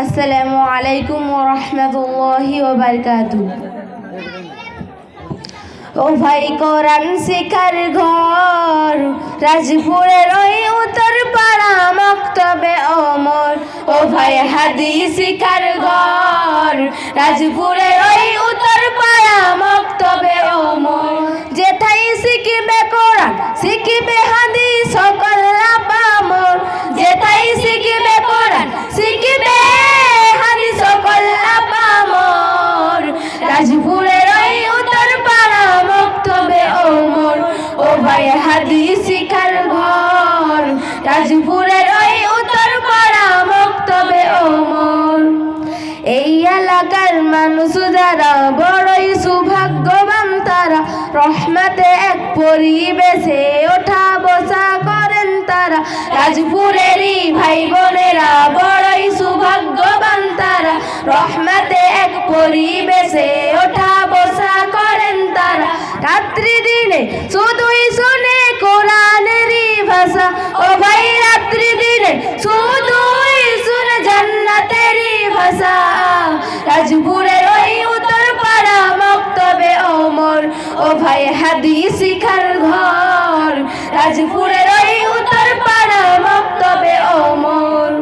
আসসালামু আলাইকুম রহমতুল্লাহি ওবরকাতু ও ভাই, কোরআন শিখার ঘর, রাজপুরের ওই উত্তর পাড়া মক্তবে অমর। ও ভাই, হাদিস শিখার ঘর, রাজপুরের ওই উত্তর হাদিস শিখার ঘর। রাজপুরের ওই উত্তর পাড়া মক্তবে ওমর এই এলাকার মানুষ যারা বড়ই সৌভাগ্যবান, তারা রহমতে এক পরিবেশে ওঠা বসা করেন তারা। রাজপুরেরই ভাই বোনেরা বড়ই সৌভাগ্যবান, তারা রহমতে এক পরিবেশে ওঠা বসা করেন তারা। রাত্রি দিনে শুধুই শুনে ভাষা ও ভাই, রাত্রি দিনে শুনে জান্নাতেরই ভাষা। ওই উত্তর পাড়া মক্তবে ওমর ও ভাই ঘর। ওই উত্তর পাড়া মক্তবে ওমর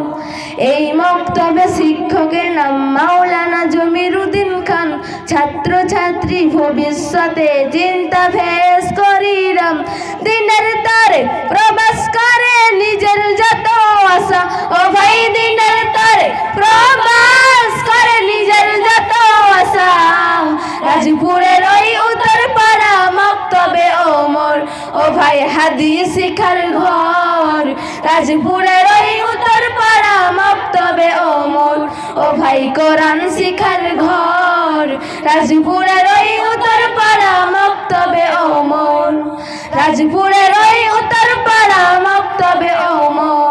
এই মক্তবে শিক্ষকের নাম মাওলানা জমিরুদ্দিন খান। ছাত্র ছাত্রী ভবিষ্যতে চিন্তা ফেস ভাই হাদি শিখার ঘর। রাজপুরে ওই উত্তর পাড়া মক্তবে অমর। ও ভাই কোরআন শিখার ঘর। রাজপুরে ওই উত্তর পাড়া মক্তবে অমর। রাজপুরে ওই উত্তর পাড়া মক্তবে অমর।